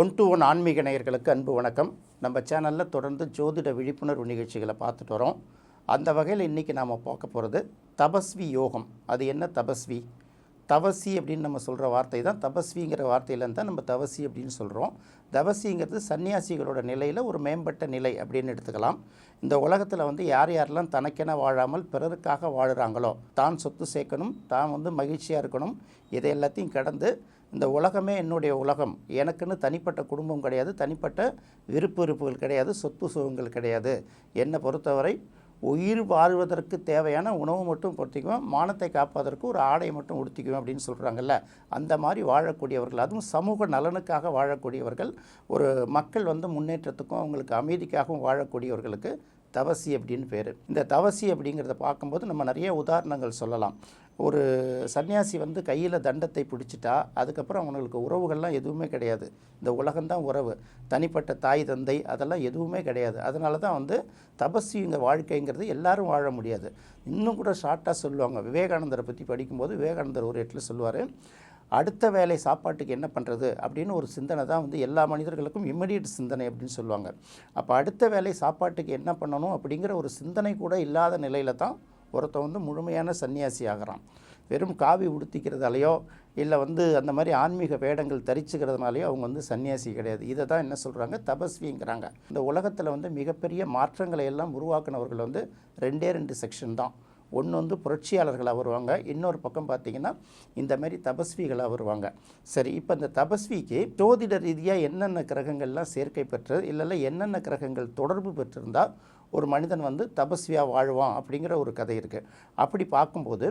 One to one ஆன்மீக நேயர்களுக்கு அன்பு வணக்கம். நம்ம சேனலில் தொடர்ந்து ஜோதிட விழிப்புணர்வு நிகழ்ச்சிகளை பார்த்துட்டு வரோம். அந்த வகையில் இன்றைக்கி நாம் பார்க்க போகிறது தபஸ்வி யோகம். அது என்ன தபஸ்வி? தவசி அப்படின்னு நம்ம சொல்கிற வார்த்தை தான். தபஸ்விங்கிற வார்த்தையிலேருந்து தான் நம்ம தவசி அப்படின்னு சொல்கிறோம் தவசிங்கிறது சன்னியாசிகளோட நிலையில் ஒரு மேம்பட்ட நிலை அப்படின்னு எடுத்துக்கலாம். இந்த உலகத்தில் வந்து யார் யாரெல்லாம் தனக்கென வாழாமல் பிறருக்காக வாழுறாங்களோ தான் சொத்து சேர்க்கணும் தான் வந்து மகிழ்ச்சியாக இருக்கணும் இதை எல்லாத்தையும் கடந்து இந்த உலகமே என்னுடைய உலகம். எனக்குன்னு தனிப்பட்ட குடும்பம் கிடையாது தனிப்பட்ட விருப்பு விருப்புகள் கிடையாது சொத்து சுகங்கள் கிடையாது. என்னை பொறுத்தவரை உயிர் வாழ்வதற்கு தேவையான உணவு மட்டும் பொறுத்திக்குவேன் மானத்தை காப்பதற்கு ஒரு ஆடை மட்டும் உடுத்திக்குவேன் அப்படின்னு சொல்கிறாங்கல்ல அந்த மாதிரி வாழக்கூடியவர்கள் அதுவும் சமூக நலனுக்காக வாழக்கூடியவர்கள் ஒரு மக்கள் வந்து முன்னேற்றத்துக்கும் அவங்களுக்கு அமைதிக்காகவும் வாழக்கூடியவர்களுக்கு தவசி அப்படின்னு பேர். இந்த தவசி அப்படிங்கிறத பார்க்கும்போது நம்ம நிறைய உதாரணங்கள் சொல்லலாம். ஒரு சன்னியாசி வந்து கையில் தண்டத்தை பிடிச்சிட்டா அதுக்கப்புறம் அவங்களுக்கு உறவுகள்லாம் எதுவுமே கிடையாது. இந்த உலகம்தான் உறவு. தனிப்பட்ட தாய் தந்தை அதெல்லாம் எதுவுமே கிடையாது. அதனால தான் வந்து தபஸ்விங்க வாழ்க்கைங்கிறது எல்லாரும் வாழ முடியாது. இன்னும் கூட ஷார்ட்டாக சொல்லுவாங்க. விவேகானந்தரை பற்றி படிக்கும்போது விவேகானந்தர் ஒரு இடத்துல சொல்லுவார் அடுத்த வேலை சாப்பாட்டுக்கு என்ன பண்ணுறது அப்படின்னு ஒரு சிந்தனை தான் வந்து எல்லா மனிதர்களுக்கும் இம்மிடியட் சிந்தனை அப்படின்னு சொல்லுவாங்க. அப்போ அடுத்த வேலை சாப்பாட்டுக்கு என்ன பண்ணணும் அப்படிங்கிற ஒரு சிந்தனை கூட இல்லாத நிலையில் தான் ஒருத்தன் வந்து முழுமையான சன்னியாசி ஆகிறான். வெறும் காவி உடுத்திக்கிறதாலையோ இல்லை வந்து அந்த மாதிரி ஆன்மீக வேடங்கள் தரிச்சுக்கிறதுனாலையோ அவங்க வந்து சன்னியாசி கிடையாது. இதை தான் என்ன சொல்கிறாங்க தபஸ்விங்கிறாங்க. இந்த உலகத்தில் வந்து மிகப்பெரிய மாற்றங்களை எல்லாம் உருவாக்குனவர்கள் வந்து ரெண்டே ரெண்டு செக்ஷன் தான். ஒன்று வந்து புரட்சியாளர்களாக வருவாங்க இன்னொரு பக்கம் பார்த்தீங்கன்னா இந்த மாதிரி தபஸ்விகளாக வருவாங்க. சரி இப்போ இந்த தபஸ்விக்கு ஜோதிட ரீதியாக என்னென்ன கிரகங்கள்லாம் சேர்க்கை பெற்றது இல்லைல்ல என்னென்ன கிரகங்கள் தொடர்பு பெற்றிருந்தால் ஒரு மனிதன் வந்து தபஸ்வியாக வாழ்வான் அப்படிங்கிற ஒரு கதை இருக்குது அப்படி பார்க்கும்போது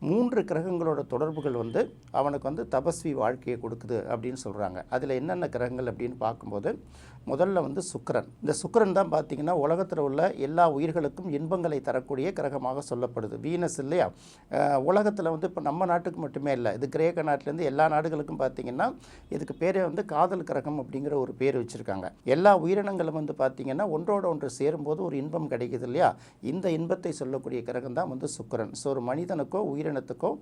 மூன்று கிரகங்களோட தொடர்புகள் வந்து அவனுக்கு வந்து தபஸ்வி வாழ்க்கையை கொடுக்குது அப்படின்னு சொல்கிறாங்க அதில் என்னென்ன கிரகங்கள் அப்படின்னு பார்க்கும்போது முதல்ல வந்து சுக்கரன். இந்த சுக்கரன் தான் பார்த்தீங்கன்னா உலகத்தில் உள்ள எல்லா உயிர்களுக்கும் இன்பங்களை தரக்கூடிய கிரகமாக சொல்லப்படுது. வீனஸ் இல்லையா? உலகத்தில் வந்து இப்போ நம்ம நாட்டுக்கு மட்டுமே இல்லை இது கிரேக்க நாட்டிலேருந்து எல்லா நாடுகளுக்கும் பார்த்தீங்கன்னா இதுக்கு பேரே வந்து காதல் கிரகம் அப்படிங்கிற ஒரு பேர் வச்சுருக்காங்க. எல்லா உயிரினங்களும் வந்து பார்த்தீங்கன்னா ஒன்றோட ஒன்று சேரும்போது ஒரு இன்பம் கிடைக்குது இல்லையா? இந்த இன்பத்தை சொல்லக்கூடிய கிரகம் தான் வந்து சுக்கரன். ஸோ ஒரு மனிதனுக்கோ உயிரினத்துக்கோ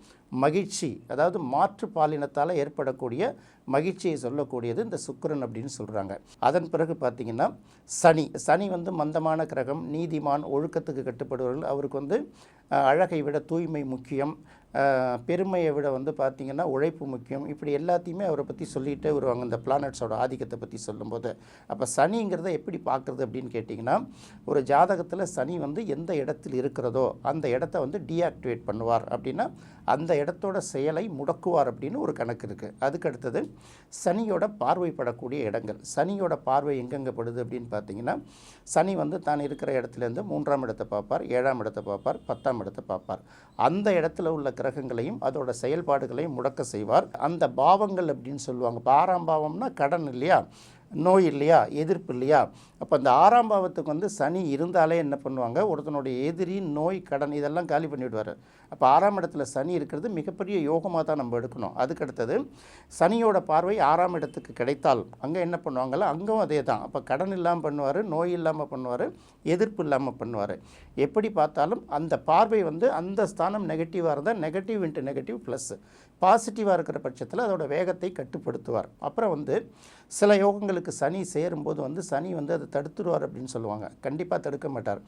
மகிழ்ச்சி அதாவது மாற்று பாலினத்தால் ஏற்படக்கூடிய மகிழ்ச்சியை சொல்லக்கூடியது இந்த சுக்கரன் அப்படின்னு சொல்கிறாங்க அதன் பிறகு பார்த்தீங்கன்னா சனி சனி வந்து மந்தமான கிரகம் நீதிமான் ஒழுக்கத்துக்கு கட்டுப்படுவர்கள் அவருக்கு வந்து அழகை விட தூய்மை முக்கியம். பெருமையை விட வந்து பார்த்திங்கன்னா உழைப்பு முக்கியம். இப்படி எல்லாத்தையுமே அவரை பற்றி சொல்லிகிட்டே வருவாங்க இந்த பிளானட்ஸோட ஆதிக்கத்தை பற்றி சொல்லும்போது. அப்போ சனிங்கிறத எப்படி பார்க்குறது அப்படின்னு கேட்டிங்கன்னா ஒரு ஜாதகத்தில் சனி வந்து எந்த இடத்தில் இருக்கிறதோ அந்த இடத்த வந்து டீஆக்டிவேட் பண்ணுவார். அப்படின்னா அந்த இடத்தோட செயலை முடக்குவார் அப்படின்னு ஒரு கணக்கு இருக்குது அதுக்கு அடுத்தது சனியோட பார்வைப்படக்கூடிய இடங்கள். சனியோட பார்வை எங்கெங்கே படுது அப்படின்னு பார்த்தீங்கன்னா சனி வந்து தான் இருக்கிற இடத்துலேருந்து மூன்றாம் இடத்தை பார்ப்பார் ஏழாம் இடத்தை பார்ப்பார் பத்தாம் இடத்தை பார்ப்பார். அந்த இடத்துல உள்ள கிரகங்களையும் அதோட செயல்பாடுகளையும் முடக்க செய்வார். அந்த பாவங்கள் அப்படின்னு சொல்லுவாங்க. பாராம் பாவம்னா கடன் இல்லையா? நோய் இல்லையா எதிர்ப்பு இல்லையா? அப்போ அந்த ஆறாம் பாவத்துக்கு வந்து சனி இருந்தாலே என்ன பண்ணுவாங்க? ஒருத்தனுடைய எதிரி நோய் கடன் இதெல்லாம் காலி பண்ணிவிடுவார். அப்போ ஆறாம் இடத்துல சனி இருக்கிறது மிகப்பெரிய யோகமாக தான் நம்ம எடுக்கணும். அதுக்கு அடுத்தது சனியோட பார்வை ஆறாம் இடத்துக்கு கிடைத்தால் அங்கே என்ன பண்ணுவாங்களோ அங்கேயும் அதே தான். அப்போ கடன் இல்லாமல் பண்ணுவார் நோய் இல்லாமல் பண்ணுவார் எதிர்ப்பு இல்லாமல் பண்ணுவார். எப்படி பார்த்தாலும் அந்த பார்வை வந்து அந்த ஸ்தானம் நெகட்டிவாக இருந்தால் நெகட்டிவ் இன்ட்டு நெகட்டிவ் ப்ளஸ் பாசிட்டிவாக இருக்கிற பட்சத்தில் அதோட வேகத்தை கட்டுப்படுத்துவார். அப்புறம் வந்து சில யோகங்களுக்கு சனி சேரும்போது வந்து சனி வந்து அதை தடுத்துருவார் அப்படின்னு சொல்லுவாங்க. கண்டிப்பாக தடுக்க மாட்டார்.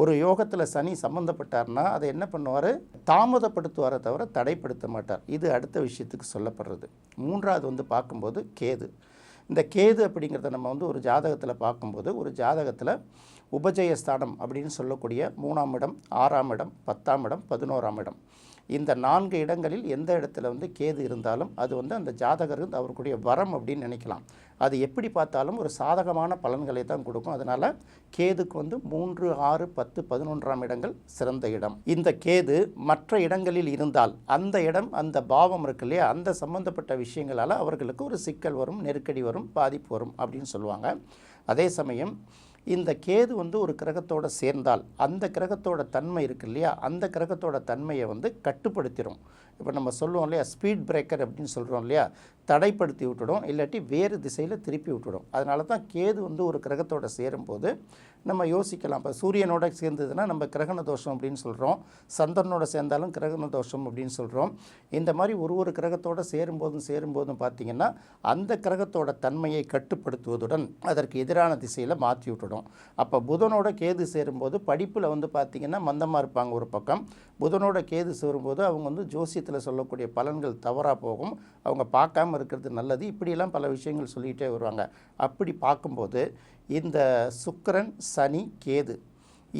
ஒரு யோகத்தில் சனி சம்மந்தப்பட்டார்னா அதை என்ன பண்ணுவார்? தாமதப்படுத்துவாரை தவிர தடைப்படுத்த மாட்டார். இது அடுத்த விஷயத்துக்கு சொல்லப்படுறது. மூன்றாவது வந்து பார்க்கும்போது கேது. இந்த கேது அப்படிங்கிறத நம்ம வந்து ஒரு ஜாதகத்தில் பார்க்கும்போது ஒரு ஜாதகத்தில் உபஜயஸ்தானம் அப்படின்னு சொல்லக்கூடிய மூணாம் இடம் ஆறாம் இடம் பத்தாம் இடம் பதினோராம் இடம். இந்த நான்கு இடங்களில் எந்த இடத்துல வந்து கேது இருந்தாலும் அது வந்து அந்த ஜாதகர் வந்து அவருக்குடைய வரம் அப்படின்னு நினைக்கலாம். அது எப்படி பார்த்தாலும் ஒரு சாதகமான பலன்களை தான் கொடுக்கும். அதனால் கேதுக்கு வந்து மூன்று ஆறு பத்து பதினொன்றாம் இடங்கள் சிறந்த இடம். இந்த கேது மற்ற இடங்களில் இருந்தால் அந்த இடம் அந்த பாவம் இருக்கு இல்லையா? அந்த சம்பந்தப்பட்ட விஷயங்களால் அவர்களுக்கு ஒரு சிக்கல் வரும் நெருக்கடி வரும் பாதிப்பு வரும் அப்படின்னு சொல்லுவாங்க. அதே சமயம் இந்த கேது வந்து ஒரு கிரகத்தோட சேர்ந்தால் அந்த கிரகத்தோட தன்மை இருக்கு இல்லையா? அந்த கிரகத்தோட தன்மையை வந்து கட்டுப்படுத்திடும் இப்போ நம்ம சொல்லுவோம் இல்லையா ஸ்பீட் பிரேக்கர் அப்படின்னு சொல்கிறோம் இல்லையா தடைப்படுத்தி விட்டுடும் இல்லாட்டி வேறு திசையில் திருப்பி விட்டுடும். அதனால தான் கேது வந்து ஒரு கிரகத்தோட சேரும்போது நம்ம யோசிக்கலாம். இப்போ சூரியனோட சேர்ந்ததுன்னா நம்ம கிரகண தோஷம் அப்படின்னு சொல்கிறோம் சந்திரனோட சேர்ந்தாலும் கிரகண தோஷம் அப்படின்னு சொல்கிறோம் இந்த மாதிரி ஒரு ஒரு கிரகத்தோட சேரும்போதும் சேரும்போதும் பார்த்திங்கன்னா அந்த கிரகத்தோட தன்மையை கட்டுப்படுத்துவதுடன் அதற்கு எதிரான திசையில் மாற்றி விட்டுடும். அப்போ புதனோட கேது சேரும்போது படிப்பில் வந்து பார்த்திங்கன்னா மந்தமாக இருப்பாங்க ஒரு பக்கம். புதனோட கேது சேரும்போது அவங்க வந்து ஜோசியத்தில் சொல்லக்கூடிய பலன்கள் தவறாக போகும். அவங்க பார்க்காம இருக்கிறது நல்லது. இப்படியெல்லாம் பல விஷயங்கள் சொல்லிகிட்டே வருவாங்க. அப்படி பார்க்கும்போது இந்த சுக்கரன் சனி கேது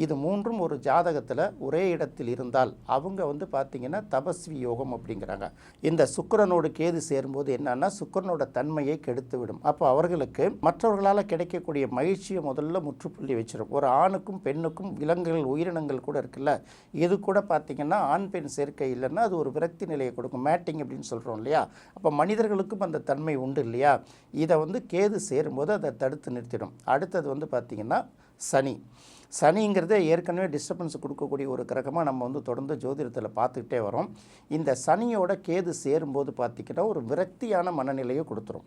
இது மூன்றும் ஒரு ஜாதகத்தில் ஒரே இடத்தில் இருந்தால் அவங்க வந்து பார்த்திங்கன்னா தபஸ்வி யோகம் அப்படிங்கிறாங்க. இந்த சுக்கிரனோடு கேது சேரும்போது என்னன்னா சுக்கரனோட தன்மையை கெடுத்து விடும் அப்போ அவர்களுக்கு மற்றவர்களால் கிடைக்கக்கூடிய மகிழ்ச்சியை முதல்ல முற்றுப்புள்ளி வச்சிடும் ஒரு ஆணுக்கும் பெண்ணுக்கும் விலங்குகள் உயிரினங்கள் கூட இருக்குல்ல. இது கூட பார்த்திங்கன்னா ஆண் பெண் சேர்க்கை இல்லைன்னா அது ஒரு விரக்தி நிலையை கொடுக்கும். மேட்டிங் அப்படின்னு சொல்கிறோம் இல்லையா? அப்போ மனிதர்களுக்கும் அந்த தன்மை உண்டு இல்லையா? இதை வந்து கேது சேரும்போது அதை தடுத்து நிறுத்திடும். அடுத்தது வந்து பார்த்திங்கன்னா சனி. சனிங்கிறது ஏற்கனவே டிஸ்டர்பன்ஸ் கொடுக்கக்கூடிய ஒரு கிரகமாக நம்ம வந்து தொடர்ந்து ஜோதிடத்தில் பார்த்துக்கிட்டே வரோம். இந்த சனியோட கேது சேரும்போது பார்த்திங்கன்னா ஒரு விரக்தியான மனநிலையை கொடுத்துரும்.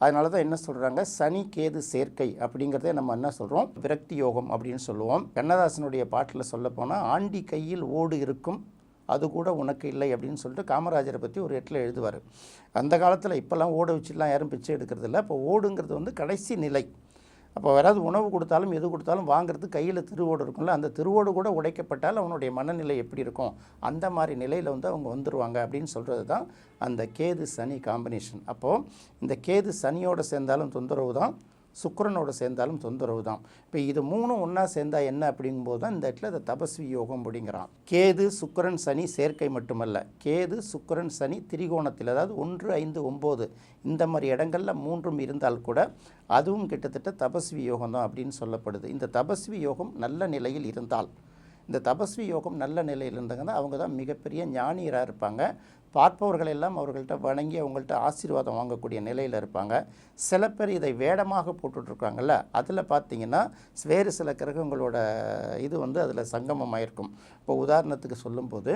அதனால தான் என்ன சொல்கிறாங்க சனி கேது சேர்க்கை அப்படிங்கிறதே நம்ம என்ன சொல்கிறோம் விரக்தி யோகம் அப்படின்னு சொல்லுவோம். கண்ணதாசனுடைய பாட்டில் சொல்லப்போனால் ஆண்டி கையில் ஓடு இருக்கும் அது கூட உனக்கு இல்லை அப்படின்னு சொல்லிட்டு காமராஜரை பற்றி ஒரு இடத்துல எழுதுவார். அந்த காலத்தில் இப்போல்லாம் ஓட வச்சுலாம் யாரும் பிச்சை எடுக்கிறது இல்லை இப்போ ஓடுங்கிறது வந்து கடைசி நிலை. அப்போ யாராவது உணவு கொடுத்தாலும் எது கொடுத்தாலும் வாங்குறது கையில் திருவோடு இருக்கும்ல. அந்த திருவோடு கூட உடைக்கப்பட்டால் அவனுடைய மனநிலை எப்படி இருக்கும்? அந்த மாதிரி நிலையில் வந்து அவங்க வந்துடுவாங்க அப்படின்னு சொல்கிறது தான் அந்த கேது சனி காம்பினேஷன் அப்போது இந்த கேது சனியோடு சேர்ந்தாலும் தொந்தரவு தான். சுக்கிரனோட சேர்ந்தாலும் தொந்தரவு தான். இப்போ இது மூணும் ஒன்றா சேர்ந்தா என்ன அப்படிங்கும்போது தான் இந்த இடத்துல இந்த தபஸ்வி யோகம் அப்படிங்கிறான். கேது சுக்கரன் சனி சேர்க்கை மட்டுமல்ல. கேது சுக்கரன் சனி திரிகோணத்தில் அதாவது ஒன்று ஐந்து ஒம்பது இந்த மாதிரி இடங்களில் மூன்றும் இருந்தால் கூட அதுவும் கிட்டத்தட்ட தபஸ்வி யோகம் தான் அப்படின்னு சொல்லப்படுது. இந்த தபஸ்வி யோகம் நல்ல நிலையில் இருந்தால் இந்த தபஸ்வி யோகம் நல்ல நிலையில் இருந்தாங்கன்னா அவங்க தான் மிகப்பெரிய ஞானியராக இருப்பாங்க. பார்ப்பவர்களெல்லாம் அவர்கள்ட்ட வணங்கி அவங்கள்ட்ட ஆசீர்வாதம் வாங்கக்கூடிய நிலையில் இருப்பாங்க. சில பேர் இதை வேடமாக போட்டுட்ருக்காங்கல்ல அதில் பார்த்தீங்கன்னா வேறு சில கிரகங்களோட இது வந்து அதில் சங்கமமாயிருக்கும். இப்போ உதாரணத்துக்கு சொல்லும்போது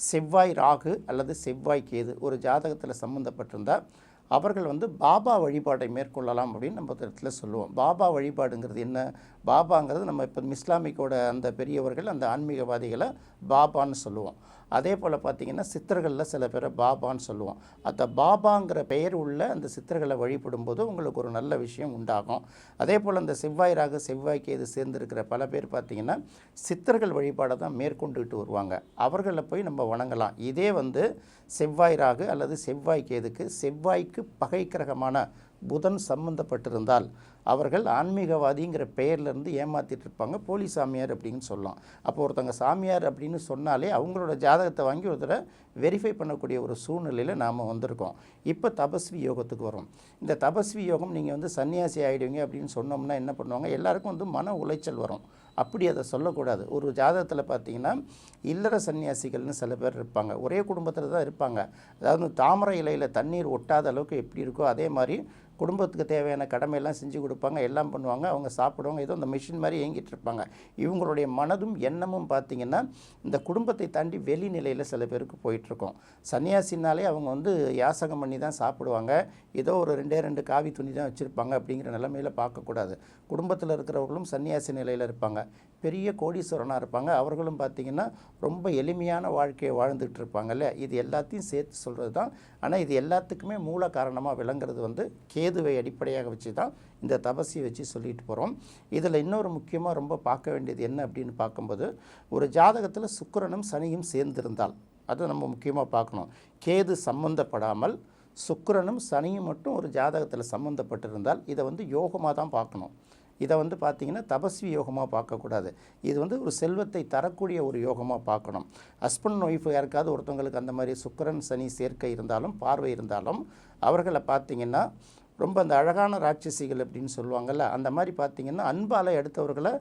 செவ்வாய் ராகு அல்லது செவ்வாய் கேது ஒரு ஜாதகத்தில் சம்மந்தப்பட்டிருந்தால் அவர்கள் வந்து பாபா வழிபாட்டை மேற்கொள்ளலாம் அப்படின்னு நம்ம இடத்துல சொல்லுவோம். பாபா வழிபாடுங்கிறது என்ன? பாபாங்கிறது நம்ம இப்போ இஸ்லாமிக்கோட அந்த பெரியவர்கள் அந்த ஆன்மீகவாதிகளை பாபான்னு சொல்லுவோம். அதே போல் பார்த்திங்கன்னா சித்தர்களில் சில பேரை பாபான்னு சொல்லுவோம். அந்த பாபாங்கிற பெயர் உள்ள அந்த சித்தர்களை வழிபடும்போது உங்களுக்கு ஒரு நல்ல விஷயம் உண்டாகும். அதே போல் அந்த செவ்வாய் ராகு செவ்வாய்க்கு இது சேர்ந்துருக்கிற பல பேர் பார்த்திங்கன்னா சித்தர்கள் வழிபாடை தான் மேற்கொண்டுகிட்டு வருவாங்க. அவர்களை போய் நம்ம வணங்கலாம். இதே வந்து செவ்வாய் ராகு அல்லது செவ்வாய் கேதுக்கு செவ்வாய்க்கு பகை கிரகமான புதன் சம்பந்தப்பட்டிருந்தால் அவர்கள் ஆன்மீகவாதிங்கிற பெயர்லேருந்து ஏமாற்றிட்டு இருப்பாங்க போலி சாமியார் அப்படின்னு சொல்லலாம். அப்போ ஒருத்தங்க சாமியார் அப்படின்னு சொன்னாலே அவங்களோட ஜாதகத்தை வாங்கி ஒருத்தரை வெரிஃபை பண்ணக்கூடிய ஒரு சூழ்நிலையில் நாம் வந்திருக்கோம். இப்போ தபஸ்வி யோகத்துக்கு வரும். இந்த தபஸ்வி யோகம் நீங்கள் வந்து சன்னியாசி ஆகிடுவீங்க அப்படின்னு சொன்னோம்னா என்ன பண்ணுவாங்க? எல்லாருக்கும் வந்து மன உளைச்சல் வரும். அப்படி அதை சொல்லக்கூடாது. ஒரு ஜாதகத்தில் பார்த்தீங்கன்னா இல்லற சன்னியாசிகள்னு சில பேர் இருப்பாங்க. ஒரே குடும்பத்தில் தான் இருப்பாங்க. அதாவது தாமரை இலையில் தண்ணீர் ஒட்டாத அளவுக்கு எப்படி இருக்கோ அதே மாதிரி குடும்பத்துக்கு தேவையான கடமையெல்லாம் செஞ்சு கொடுப்பாங்க எல்லாம் பண்ணுவாங்க அவங்க சாப்பிடுவாங்க ஏதோ அந்த மிஷின் மாதிரி இயங்கிட்டு இருப்பாங்க. இவங்களுடைய மனதும் எண்ணமும் பார்த்திங்கன்னா இந்த குடும்பத்தை தாண்டி வெளிநிலையில் சில பேருக்கு போயிட்டுருக்கோம். சன்னியாசினாலே அவங்க வந்து யாசகம் பண்ணி தான் சாப்பிடுவாங்க. ஏதோ ஒரு ரெண்டே ரெண்டு காவி துணி தான் வச்சுருப்பாங்க அப்படிங்கிற நிலைமையில் பார்க்கக்கூடாது. குடும்பத்தில் இருக்கிறவர்களும் சன்னியாசி நிலையில் இருப்பாங்க. பெரிய கோடீஸ்வரனாக இருப்பாங்க. அவர்களும் பார்த்திங்கன்னா ரொம்ப எளிமையான வாழ்க்கையை வாழ்ந்துட்டு இருப்பாங்கல்ல இது எல்லாத்தையும் சேர்த்து சொல்கிறது தான். ஆனால் இது எல்லாத்துக்குமே மூல காரணமாக விளங்குறது வந்து கேதுவை அடிப்படையாக வச்சு தான் இந்த தபசியை வச்சு சொல்லிட்டு போகிறோம் இதில் இன்னொரு முக்கியமாக ரொம்ப பார்க்க வேண்டியது என்ன அப்படின்னு பார்க்கும்போது ஒரு ஜாதகத்தில் சுக்கரனும் சனியும் சேர்ந்திருந்தால் அதை நம்ம முக்கியமாக பார்க்கணும். கேது சம்பந்தப்படாமல் சுக்கரனும் சனியும் மட்டும் ஒரு ஜாதகத்தில் சம்மந்தப்பட்டிருந்தால் இதை வந்து யோகமாக தான் பார்க்கணும். இதை வந்து பார்த்திங்கன்னா தபஸ்வி யோகமாக பார்க்கக்கூடாது. இது வந்து ஒரு செல்வத்தை தரக்கூடிய ஒரு யோகமாக பார்க்கணும். ஹஸ்பண்ட் ஒய்ஃப் யாருக்காவது ஒருத்தவங்களுக்கு அந்த மாதிரி சுக்கரன் சனி சேர்க்கை இருந்தாலும் பார்வை இருந்தாலும் அவர்களை பார்த்திங்கன்னா ரொம்ப அந்த அழகான ராட்சசிகள் அப்படின்னு சொல்லுவாங்கள்ல அந்த மாதிரி பார்த்திங்கன்னா அன்பால் எடுத்தவர்களை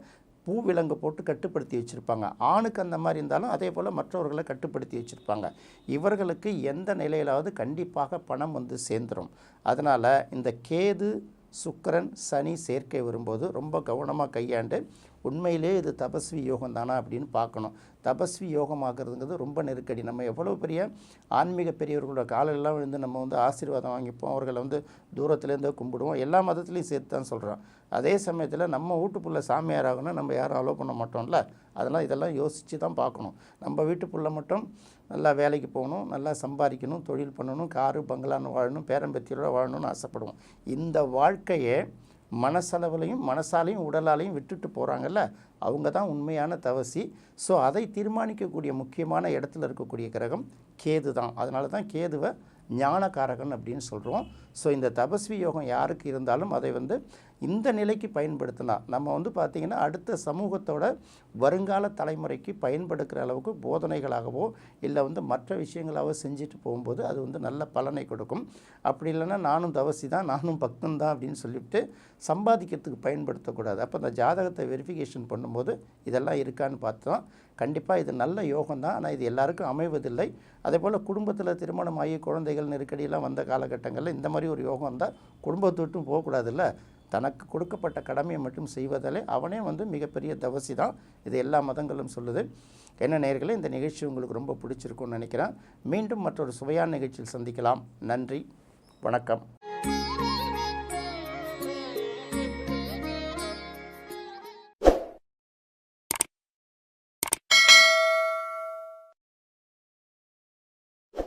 பூ விலங்கு போட்டு கட்டுப்படுத்தி வச்சுருப்பாங்க. ஆணுக்கு அந்த மாதிரி இருந்தாலும் அதே போல் மற்றவர்களை கட்டுப்படுத்தி வச்சுருப்பாங்க. இவர்களுக்கு எந்த நிலையிலாவது கண்டிப்பாக பணம் வந்து சேர்ந்துடும் அதனால் இந்த கேது சுக்கரன் சனி சேர்க்கை வரும்போது ரொம்ப கவனமாக கையாண்டு உண்மையிலே இது தபஸ்வி யோகம் தானா அப்படின்னு பார்க்கணும். தபஸ்வி யோகமாக்குறதுங்கிறது ரொம்ப நெருக்கடி. நம்ம எவ்வளோ பெரிய ஆன்மீக பெரியவர்களோட காலையெல்லாம் விழுந்து நம்ம வந்து ஆசீர்வாதம் வாங்கிப்போம். அவர்களை வந்து தூரத்துலேருந்தே கும்பிடுவோம். எல்லா மதத்துலேயும் சேர்த்து தான் சொல்கிறோம் அதே சமயத்தில் நம்ம வீட்டுக்குள்ளே சாமியார் ஆகணும் நம்ம யாரும் அலோவ் பண்ண மாட்டோம்ல? அதெல்லாம் இதெல்லாம் யோசித்து தான் பார்க்கணும். நம்ம வீட்டுக்குள்ளே மட்டும் நல்லா வேலைக்கு போகணும் நல்லா சம்பாதிக்கணும் தொழில் பண்ணணும் காரு பங்களான்னு வாழணும் பேரம்பத்தியோட வாழணும்னு ஆசைப்படுவோம். இந்த வாழ்க்கையை மனசளவுலையும் மனசாலையும் உடலாலையும் விட்டுட்டு போகிறாங்கல்ல அவங்க தான் உண்மையான தவசி. ஸோ அதை தீர்மானிக்கக்கூடிய முக்கியமான இடத்துல இருக்கக்கூடிய கிரகம் கேது தான் அதனால தான் கேதுவை ஞானகாரகன் அப்படின்னு சொல்கிறோம் ஸோ இந்த தபஸ்வி யோகம் யாருக்கு இருந்தாலும் அதை வந்து இந்த நிலைக்கு பயன்படுத்தலாம். நம்ம வந்து பார்த்திங்கன்னா அடுத்த சமூகத்தோட வருங்கால தலைமுறைக்கு பயன்படுத்துகிற அளவுக்கு போதனைகளாகவோ இல்லை வந்து மற்ற விஷயங்களாகவோ செஞ்சுட்டு போகும்போது அது வந்து நல்ல பலனை கொடுக்கும். அப்படி இல்லைன்னா நானும் தவசி தான் நானும் பக்தன் தான் அப்படின்னு சொல்லிவிட்டு சம்பாதிக்கிறதுக்கு பயன்படுத்தக்கூடாது. அப்போ அந்த ஜாதகத்தை வெரிஃபிகேஷன் பண்ணும்போது இதெல்லாம் இருக்கான்னு பார்த்தோம் கண்டிப்பாக இது நல்ல யோகம் தான் ஆனால் இது எல்லாருக்கும் அமைவதில்லை. அதே போல் குடும்பத்தில் திருமணம் ஆகி குழந்தைகள் நெருக்கடியெல்லாம் வந்த காலகட்டங்களில் இந்த மாதிரி ஒரு யோகம் இருந்தால் குடும்பத்தை விட்டும் போகக்கூடாதுல்ல. தனக்கு கொடுக்கப்பட்ட கடமையை மட்டும் செய்வதாலே அவனே வந்து மிகப்பெரிய தவசி தான். இது எல்லா மதங்களும் சொல்லுது. என்ன நேர்களே இந்த நிகழ்ச்சி உங்களுக்கு ரொம்ப பிடிச்சிருக்கும்னு நினைக்கிறேன். மீண்டும் மற்றொரு சுவையான நிகழ்ச்சியில் சந்திக்கலாம். நன்றி. வணக்கம்.